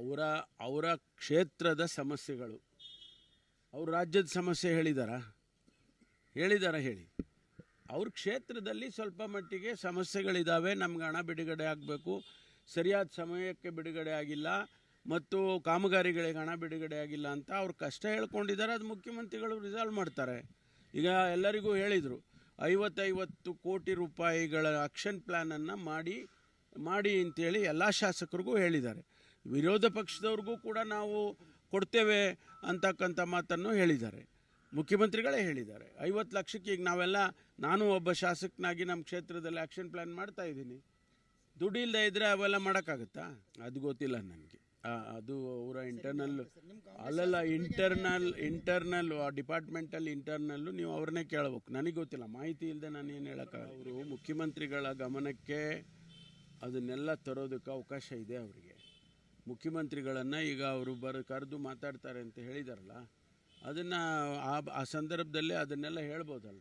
ಅವರ ಅವರ ಕ್ಷೇತ್ರದ ಸಮಸ್ಯೆಗಳು. ಅವ್ರ ರಾಜ್ಯದ ಸಮಸ್ಯೆ ಹೇಳಿದಾರ? ಹೇಳಿದಾರ ಹೇಳಿ. ಅವ್ರ ಕ್ಷೇತ್ರದಲ್ಲಿ ಸ್ವಲ್ಪ ಮಟ್ಟಿಗೆ ಸಮಸ್ಯೆಗಳಿದ್ದಾವೆ ನಮ್ಗೆ ಹಣ ಬಿಡುಗಡೆ ಆಗಬೇಕು, ಸರಿಯಾದ ಸಮಯಕ್ಕೆ ಬಿಡುಗಡೆ ಆಗಿಲ್ಲ, ಮತ್ತು ಕಾಮಗಾರಿಗಳಿಗೆ ಹಣ ಬಿಡುಗಡೆ ಆಗಿಲ್ಲ ಅಂತ ಅವ್ರು ಕಷ್ಟ ಹೇಳ್ಕೊಂಡಿದ್ದಾರೆ ಅದು ಮುಖ್ಯಮಂತ್ರಿಗಳು ರಿಸಾಲ್ವ್ ಮಾಡ್ತಾರೆ. ಈಗ ಎಲ್ಲರಿಗೂ ಹೇಳಿದರು, ಐವತ್ತೈವತ್ತು ಕೋಟಿ ರೂಪಾಯಿಗಳ ಆಕ್ಷನ್ ಪ್ಲ್ಯಾನನ್ನು ಮಾಡಿ ಮಾಡಿ ಅಂತೇಳಿ ಎಲ್ಲ ಶಾಸಕರಿಗೂ ಹೇಳಿದ್ದಾರೆ. ವಿರೋಧ ಪಕ್ಷದವ್ರಿಗೂ ಕೂಡ ನಾವು ಕೊಡ್ತೇವೆ ಅಂತಕ್ಕಂಥ ಮಾತನ್ನು ಹೇಳಿದ್ದಾರೆ. ಮುಖ್ಯಮಂತ್ರಿಗಳೇ ಹೇಳಿದ್ದಾರೆ. ಐವತ್ತು ಲಕ್ಷಕ್ಕೆ ಈಗ ನಾವೆಲ್ಲ ನಾನು ಒಬ್ಬ ಶಾಸಕನಾಗಿ ನಮ್ಮ ಕ್ಷೇತ್ರದಲ್ಲಿ ಆ್ಯಕ್ಷನ್ ಪ್ಲ್ಯಾನ್ ಮಾಡ್ತಾ ಇದ್ದೀನಿ. ದುಡ್ಡು ಇಲ್ಲದೆ ಇದ್ದರೆ ಅವೆಲ್ಲ ಮಾಡೋಕ್ಕಾಗತ್ತಾ? ಅದು ಗೊತ್ತಿಲ್ಲ ನನಗೆ. ಅದು ಅವರ ಇಂಟರ್ನಲ್ ಅಲ್ಲಲ್ಲ ಇಂಟರ್ನಲ್ ಇಂಟರ್ನಲ್ ಡಿಪಾರ್ಟ್ಮೆಂಟಲ್ಲಿ ಇಂಟರ್ನಲ್ಲು ನೀವು ಅವ್ರನ್ನೇ ಕೇಳಬೇಕು. ನನಗೆ ಗೊತ್ತಿಲ್ಲ ಮಾಹಿತಿ ಇಲ್ಲದೆ ನಾನು ಏನು ಹೇಳೋಕ್ಕಾಗಲ್ಲ. ಅವರು ಮುಖ್ಯಮಂತ್ರಿಗಳ ಗಮನಕ್ಕೆ ಅದನ್ನೆಲ್ಲ ತರೋದಕ್ಕೆ ಅವಕಾಶ ಇದೆ ಅವರಿಗೆ. ಮುಖ್ಯಮಂತ್ರಿಗಳನ್ನು ಈಗ ಅವರು ಬರ ಕರೆದು ಮಾತಾಡ್ತಾರೆ ಅಂತ ಹೇಳಿದಾರಲ್ಲ ಅದನ್ನು ಆ ಆ ಸಂದರ್ಭದಲ್ಲೇ ಅದನ್ನೆಲ್ಲ ಹೇಳ್ಬೋದಲ್ಲ